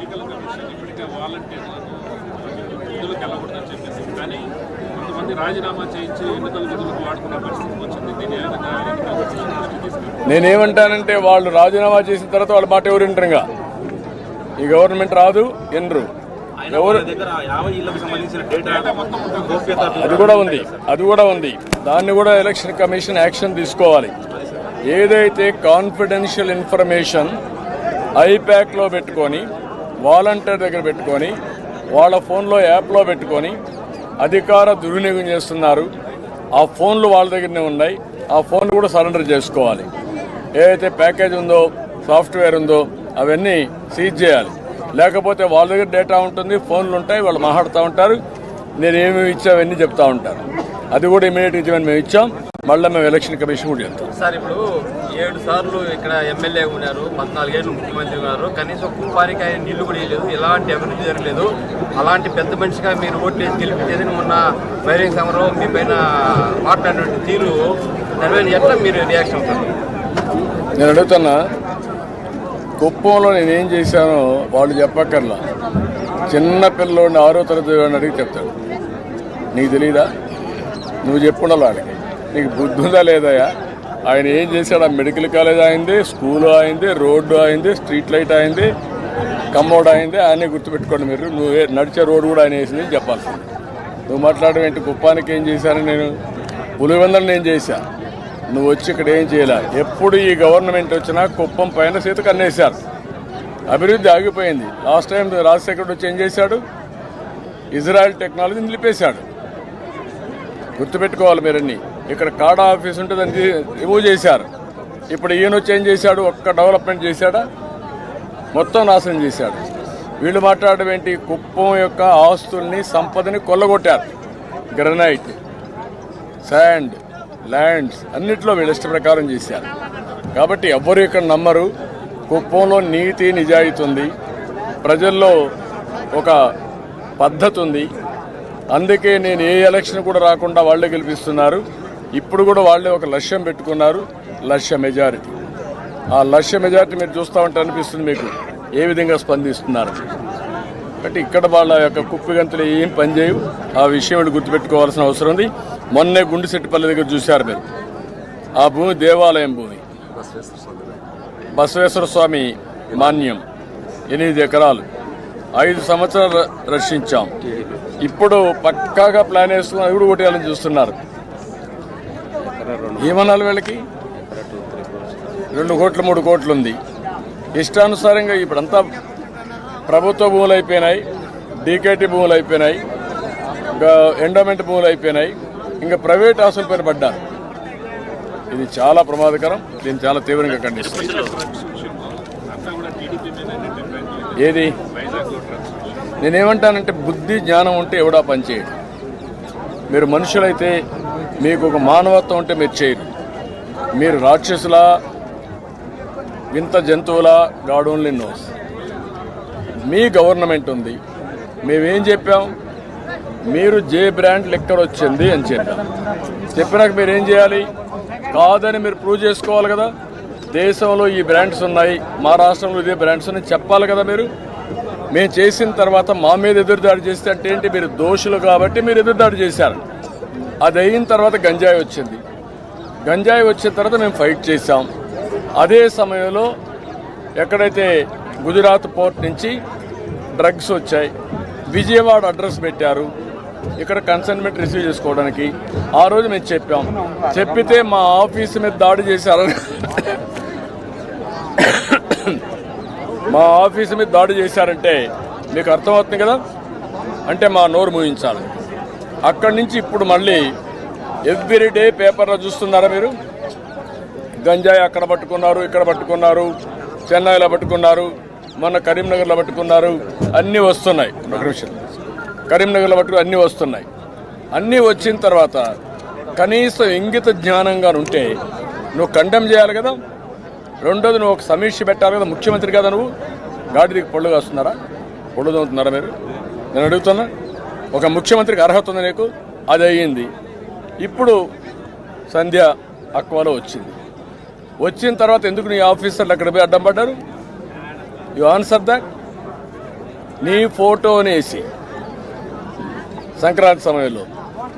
ఎన్నికల కమిషన్ ఇప్పటికే వాలంటీర్లను విధులకు వెళ్ళకూడదని చెప్పేసి కానీ కొంతమంది రాజీనామా చేయించి ఎన్నికల విధులకు వాడుకునే పరిస్థితి వచ్చింది. దీని ఏ విధంగా ఎన్నికల నేనేమంటానంటే వాళ్ళు రాజీనామా చేసిన తర్వాత వాళ్ళ మాట ఎవరు వింటారుగా ఈ గవర్నమెంట్ రాదు ఎనరు ఎవరు దగ్గర యాభై ఇళ్ళకు సంబంధించిన డేటా గోప్యత అది కూడా ఉంది అది కూడా ఉంది. దాన్ని కూడా ఎలక్షన్ కమిషన్ యాక్షన్ తీసుకోవాలి. ఏదైతే కాన్ఫిడెన్షియల్ ఇన్ఫర్మేషన్ ఐప్యాక్లో పెట్టుకొని వాలంటీర్ దగ్గర పెట్టుకొని వాళ్ళ ఫోన్లో యాప్లో పెట్టుకొని అధికార దుర్వినియోగం చేస్తున్నారు. ఆ ఫోన్లు వాళ్ళ దగ్గరనే ఉన్నాయి. ఆ ఫోన్లు కూడా సరెండర్ చేసుకోవాలి. ఏదైతే ప్యాకేజ్ ఉందో సాఫ్ట్వేర్ ఉందో అవన్నీ సీజ్ చేయాలి. లేకపోతే వాళ్ళ దగ్గర డేటా ఉంటుంది ఫోన్లు ఉంటాయి వాళ్ళు మాట్లాడుతూ ఉంటారు. నేను ఏమేమి ఇచ్చా అవన్నీ చెప్తా ఉంటారు. అది కూడా ఇమీడియట్గా ఇచ్చామని మేము ఇచ్చాం. మళ్ళీ మేము ఎలక్షన్ కమిషన్ కూడా చెప్తాం సార్ ఇప్పుడు ఏడు సార్లు ఇక్కడ ఎమ్మెల్యే ఉన్నారు పద్నాలుగేళ్ళు ముఖ్యమంత్రి ఉన్నారు. కనీసం కుప్పానికి ఆయన నీళ్ళు కూడా వేయలేదు ఎలాంటి అభివృద్ధి జరగలేదు. అలాంటి పెద్ద మనిషిగా మీరు ఓట్లు వేసి గెలిపించేది మొన్న బహిరంగ సమరం మీ పైన మాట్లాడినటువంటి తీరు. దాని మీద ఎట్లా మీరు రియాక్షన్ అవుతారు? నేను అడుగుతున్నా కుప్పంలో నేనేం చేశానో వాళ్ళు చెప్పక్కర్లా. చిన్న పిల్లోడిని ఆరో తరగతి అడిగి చెప్తాడు నీకు తెలియదా నువ్వు చెప్పుండాలి వాడికి నీకు బుద్ధి ఉందా లేదయా ఆయన ఏం చేశాడు? ఆ మెడికల్ కాలేజ్ అయింది స్కూల్ అయింది రోడ్డు అయింది స్ట్రీట్ లైట్ అయింది కమ్మోడ్ అయింది ఆయనే గుర్తుపెట్టుకోండి మీరు. నువ్వు నడిచే రోడ్డు కూడా ఆయన వేసింది చెప్పాల్సింది నువ్వు మాట్లాడడం ఏంటి? కుప్పానికి ఏం చేశాను నేను? పులివెందలు నేను చేశా. నువ్వు వచ్చి ఇక్కడ ఏం చేయలే? ఎప్పుడు ఈ గవర్నమెంట్ వచ్చినా కుప్పం పైన సీత కన్నేశారు అభివృద్ధి ఆగిపోయింది. లాస్ట్ టైం రాజశేఖర్ వచ్చి ఏం చేశాడు? ఇజ్రాయెల్ టెక్నాలజీ నిలిపేశాడు. గుర్తుపెట్టుకోవాలి మీరన్నీ. ఇక్కడ కాడా ఆఫీస్ ఉంటే దాన్ని రిమూవ్ చేశారు. ఇప్పుడు ఈయన వచ్చి ఏం చేశాడు? ఒక్క డెవలప్మెంట్ చేశాడా? మొత్తం నాశనం చేశాడు. వీళ్ళు మాట్లాడడం ఏంటి? కుప్పం యొక్క ఆస్తుల్ని సంపదని కొల్లగొట్టారు. గ్రనైట్ శాండ్ ల్యాండ్స్ అన్నిట్లో వీళ్ళ ఇష్ట ప్రకారం చేశారు. కాబట్టి ఎవ్వరు ఇక్కడ నమ్మరు. కుప్పంలో నీతి నిజాయితీ ఉంది. ప్రజల్లో ఒక పద్ధతి ఉంది. అందుకే నేను ఏ ఎలక్షన్ కూడా రాకుండా వాళ్ళే గెలిపిస్తున్నారు. ఇప్పుడు కూడా వాళ్ళే ఒక లక్ష్యం పెట్టుకున్నారు లక్ష్య మెజారిటీ. ఆ లక్ష్య మెజారిటీ మీరు చూస్తూ ఉంటే అనిపిస్తుంది మీకు ఏ విధంగా స్పందిస్తున్నారు. కాబట్టి ఇక్కడ వాళ్ళ యొక్క కుప్పిగంతులు ఏం పనిచేయవు ఆ విషయం గుర్తుపెట్టుకోవాల్సిన అవసరం ఉంది. మొన్నే గుండెసెట్టిపల్లి దగ్గర చూశారు మీరు. ఆ భూమి దేవాలయం భూమి. బసవేశ్వర స్వామి మాన్యం ఎనిమిది ఎకరాలు. ఐదు సంవత్సరాలు ర- రక్షించాం. ఇప్పుడు పక్కాగా ప్లాన్ వేసుకుని అవి కూడా కొట్టేయాలని చూస్తున్నారు. ఏమనాలి వీళ్ళకి? రెండు కోట్లు మూడు కోట్లు ఉంది. ఇష్టానుసారంగా ఇప్పుడంతా ప్రభుత్వ భూములు అయిపోయినాయి డీకేటీ భూములు అయిపోయినాయి ఇంకా ఎండోమెంట్ భూములు అయిపోయినాయి ఇంకా ప్రైవేట్ ఆస్తుల పైన పడ్డారు. ఇది చాలా ప్రమాదకరం దీన్ని చాలా తీవ్రంగా ఖండిస్తుంది ఏది? నేనేమంటానంటే బుద్ధి జ్ఞానం ఉంటే ఎవడా పనిచేయడు మీరు మనుషులైతే మీకు ఒక మానవత్వం ఉంటే మీరు చేయరు. మీరు రాక్షసుల వింత జంతువుల గాడ్ ఓన్లీ నోస్. మీ గవర్నమెంట్ ఉంది. మేమేం చెప్పాం? మీరు జే బ్రాండ్ లెక్కర వచ్చింది అని చెప్పాం. చెప్పినాక మీరు ఏం చేయాలి? కాదని మీరు ప్రూవ్ చేసుకోవాలి కదా. దేశంలో ఈ బ్రాండ్స్ ఉన్నాయి. మా రాష్ట్రంలో ఇదే బ్రాండ్స్ ఉన్నాయి చెప్పాలి కదా మీరు. మేము చేసిన తర్వాత మా మీద ఎదురుదాడి చేస్తే అంటే ఏంటి? మీరు దోషులు కాబట్టి మీరు ఎదురుదాడి చేశారు. అది అయిన తర్వాత గంజాయి వచ్చింది. గంజాయి వచ్చిన తర్వాత మేము ఫైట్ చేశాం. అదే సమయంలో ఎక్కడైతే గుజరాత్ పోర్ట్ నుంచి డ్రగ్స్ వచ్చాయి విజయవాడ అడ్రస్ పెట్టారు. ఇక్కడ కన్సైన్మెంట్ రిసీవ్ చేసుకోవడానికి. ఆ రోజు మేము చెప్పాం. చెప్పితే మా ఆఫీస్ మీద దాడి చేశారని మా ఆఫీస్ మీద దాడి చేశారంటే మీకు అర్థమవుతుంది కదా? అంటే మా నోరు మూయించాలి. అక్కడి నుంచి ఇప్పుడు మళ్ళీ ఎవ్రీ డే పేపర్లో చూస్తున్నారా మీరు? గంజాయి అక్కడ పట్టుకున్నారు ఇక్కడ పట్టుకున్నారు చెన్నైలో పట్టుకున్నారు మొన్న కరీంనగర్లో పట్టుకున్నారు అన్నీ వస్తున్నాయి. ఒక నిమిషం. కరీంనగర్లో పట్టుకు అన్నీ వస్తున్నాయి. అన్నీ వచ్చిన తర్వాత కనీసం ఇంగిత జ్ఞానంగా ఉంటే నువ్వు కండెమ్ చేయాలి కదా. రెండోది నువ్వు ఒక సమీక్ష పెట్టాలి కదా ముఖ్యమంత్రి కదా నువ్వు. గాడిదికి పళ్ళు కాస్తున్నారా? పళ్ళు తోముతున్నారా మీరు? నేను అడుగుతున్నా. ఒక ముఖ్యమంత్రికి అర్హత ఉంది నీకు? అది అయ్యింది. ఇప్పుడు సంధ్య అక్వాలో వచ్చింది. వచ్చిన తర్వాత ఎందుకు నీ ఆఫీసర్లు అక్కడ పోయి అడ్డం పడ్డారు? యు ఆన్సర్ దాట్ నీ ఫోటోనేసి సంక్రాంతి సమయంలో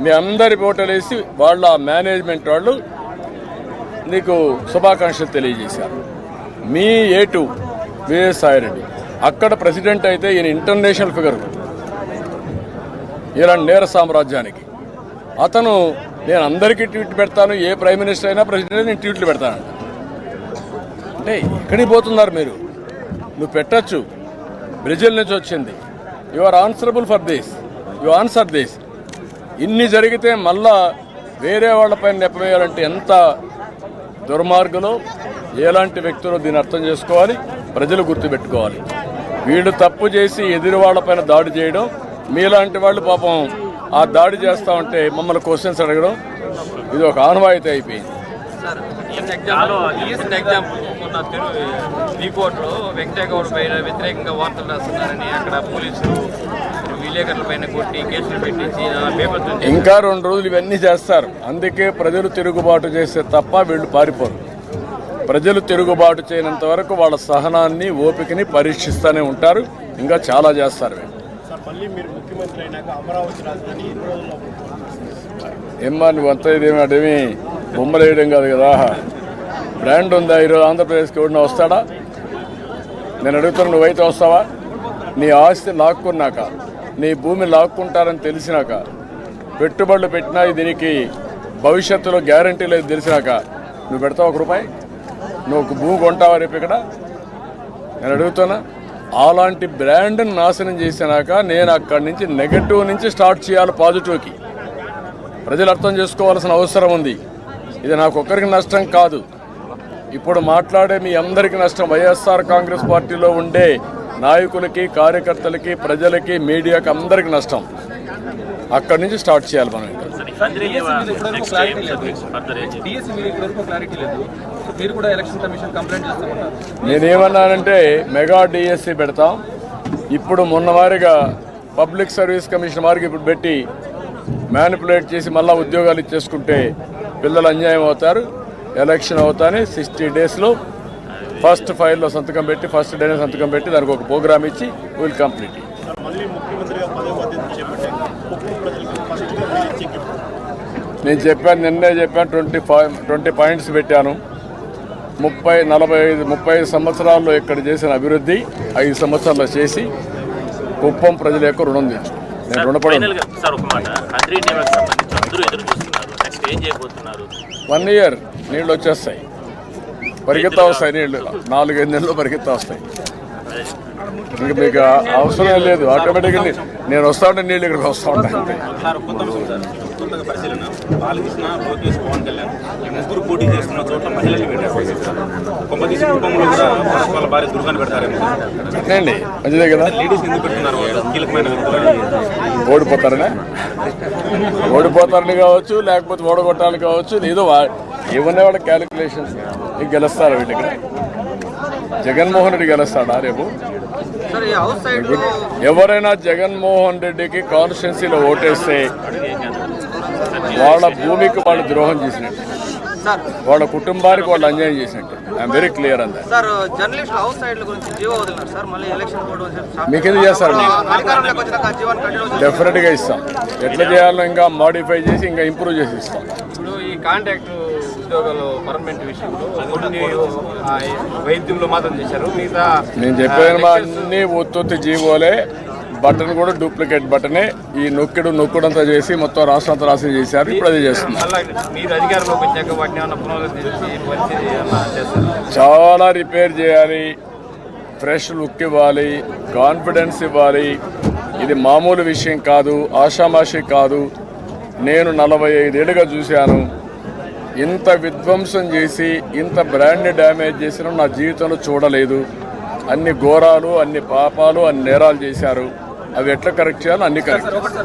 మీ అందరి ఫోటోలు వేసి వాళ్ళ మేనేజ్మెంట్ వాళ్ళు నీకు శుభాకాంక్షలు తెలియజేశారు. మీ ఏటు విజయసాయి రెడ్డి అక్కడ ప్రెసిడెంట్ అయితే ఈయన ఇంటర్నేషనల్ ఫిగర్. ఇలాంటి నేర సామ్రాజ్యానికి. అతను నేను అందరికీ ట్వీట్ పెడతాను ఏ ప్రైమ్ మినిస్టర్ అయినా ప్రెసిడెంట్ అయినా నేను ట్వీట్లు పెడతాను. అంటే ఎక్కడికి పోతున్నారు మీరు? నువ్వు పెట్టచ్చు. బ్రెజిల్ నుంచి వచ్చింది. You are answerable for this you answer this ఇన్ని జరిగితే మళ్ళా వేరే వాళ్ళపైన నెప్పవేయాలంటే ఎంత దుర్మార్గులో ఎలాంటి వ్యక్తులు దీన్ని అర్థం చేసుకోవాలి? ప్రజలు గుర్తుపెట్టుకోవాలి. వీళ్ళు తప్పు చేసి ఎదురు వాళ్ళపైన దాడి చేయడం మీలాంటి వాళ్ళు పాపం ఆ దాడి చేస్తా ఉంటే మమ్మల్ని క్వశ్చన్స్ అడగడం ఇది ఒక ఆనవాయితీ అయిపోయింది. రీపోర్ట్లో వెంకటగౌడ్ పైన వ్యతిరేకంగా వార్తలు రాస్తున్నారని అక్కడ పోలీసులు విలేకరుల పైన కొట్టి కేసులు పెట్టించి పేపర్స్ ఇంకా రెండు రోజులు ఇవన్నీ చేస్తారు. అందుకే ప్రజలు తిరుగుబాటు చేస్తే తప్ప వీళ్ళు పారిపోరు. ప్రజలు తిరుగుబాటు చేయనంత వరకు వాళ్ళ సహనాన్ని ఓపికని పరీక్షిస్తూనే ఉంటారు. ఇంకా చాలా చేస్తారు వీళ్ళు. సార్ మళ్ళీ మీరు ముఖ్యమంత్రి అయినాక అమరావతి రాజధాని ఎన్ని రోజుల్లో ఏమ్మా నువ్వు అంతా ఇదేమి అదేమి బొమ్మలు వేయడం కాదు కదా. బ్రాండ్ ఉందా? ఈరోజు ఆంధ్రప్రదేశ్కి ఎవడినా వస్తాడా? నేను అడుగుతున్నా నువ్వైతే వస్తావా? నీ ఆస్తి లాక్కున్నాక నీ భూమి లాక్కుంటారని తెలిసినాక పెట్టుబడులు పెట్టినా దీనికి భవిష్యత్తులో గ్యారంటీ లేదు తెలిసినాక నువ్వు పెడతావు ఒక రూపాయి? నువ్వు భూమి కొంటావా రేపు ఇక్కడ? నేను అడుగుతున్నా. అలాంటి బ్రాండ్ని నాశనం చేసినాక నేను అక్కడి నుంచి నెగటివ్ నుంచి స్టార్ట్ చేయాలి పాజిటివ్కి. ప్రజలు అర్థం చేసుకోవాల్సిన అవసరం ఉంది. ఇది నాకు ఒక్కరికి నష్టం కాదు. ఇప్పుడు మాట్లాడే మీ అందరికీ నష్టం. వైఎస్ఆర్ కాంగ్రెస్ పార్టీలో ఉండే నాయకులకి కార్యకర్తలకి ప్రజలకి మీడియాకి అందరికీ నష్టం. అక్కడి నుంచి స్టార్ట్ చేయాలి మనం మీరు కూడా ఎలక్షన్ కమిషన్ కంప్లైంట్ చేస్తామన్నారు నేనేమన్నానంటే మెగా డిఎస్సి పెడతాం. ఇప్పుడు మొన్నవారిగా పబ్లిక్ సర్వీస్ కమిషన్ వారికి ఇప్పుడు పెట్టి మ్యానిపులేట్ చేసి మళ్ళీ ఉద్యోగాలు ఇచ్చేసుకుంటే పిల్లలు అన్యాయం అవుతారు ఎలక్షన్ అవుతానే సిక్స్టీ డేస్లో ఫస్ట్ ఫైల్లో సంతకం పెట్టి ఫస్ట్ డేనే సంతకం పెట్టి దానికి ఒక ప్రోగ్రామ్ ఇచ్చి విల్ కంప్లీట్ నేను చెప్పాను నిన్నే చెప్పాను ట్వంటీ ఫైవ్ ట్వంటీ పాయింట్స్ పెట్టాను. ముప్పై నలభై ఐదు ముప్పై ఐదు సంవత్సరాల్లో ఇక్కడ చేసిన అభివృద్ధి ఐదు సంవత్సరాల్లో చేసి కుప్పం ప్రజల యొక్క రుణం తెచ్చు నేను రుణపడి వన్ ఇయర్ నీళ్ళు వచ్చేస్తాయి. పరిగెత్తా వస్తాయి నీళ్ళు నాలుగైదు నెలలు పరిగెత్తా వస్తాయి ఇంకా మీకు అవసరం లేదు ఆటోమేటిక్గా నేను వస్తా ఉంటే నీళ్ళు ఇక్కడికి వస్తూ పెడతారేమో. పెట్టండి మంచిదే కదా? ఓడిపోతారనే? ఓడిపోతారని కావచ్చు లేకపోతే ఓడగొట్టాలని కావచ్చు ఏదో ఏమన్నా వాళ్ళ క్యాలిక్యులేషన్స్ గెలుస్తారు వీళ్ళు ఇక్కడ జగన్మోహన్ రెడ్డి గెలుస్తాడా రేపు? ఎవరైనా జగన్మోహన్ రెడ్డికి కాన్స్టిట్యున్సీలో ఓటేస్తే వాళ్ళ భూమికి వాళ్ళు ద్రోహం చేసినట్టు. వాళ్ళ కుటుంబానికి వాళ్ళు అన్యాయం చేసినట్టు. ఐఎమ్ వెరీ క్లియర్ అంద మీకు ఎందుకు చేస్తారు డెఫినెట్గా ఇస్తాం. ఎట్లా చేయాలో ఇంకా మాడిఫై చేసి ఇంకా ఇంప్రూవ్ చేసి ఇస్తాం. ఇప్పుడు ఈ కాంట్రాక్ట్ ఉద్యోగాలు పర్మనెంట్ విషయంలో కొన్ని వైద్యంలో మాత్రం చేశారు. మిగతా నేను చెప్పాను మా అన్ని ఒత్తొత్తి జీవోలే బటన్ కూడా డూప్లికేట్ బటనే ఈ నొక్కిడు నొక్కుడంతా చేసి మొత్తం రాష్ట్రం అంతా రాసి చేశారు. ఇప్పుడు అదే చేస్తున్నారు. చేస్తారు? చాలా రిపేర్ చేయాలి ఫ్రెష్ లుక్ ఇవ్వాలి కాన్ఫిడెన్స్ ఇవ్వాలి. ఇది మామూలు విషయం కాదు ఆషామాషి కాదు. నేను నలభై ఐదేళ్ళుగా చూశాను. ఇంత విధ్వంసం చేసి ఇంత బ్రాండ్ని డ్యామేజ్ చేసిన నా జీవితంలో చూడలేదు. అన్ని ఘోరాలు అన్ని పాపాలు అన్ని నేరాలు చేశారు. అవి ఎట్లా కరెక్ట్ చేయాలో అన్ని కరెక్ట్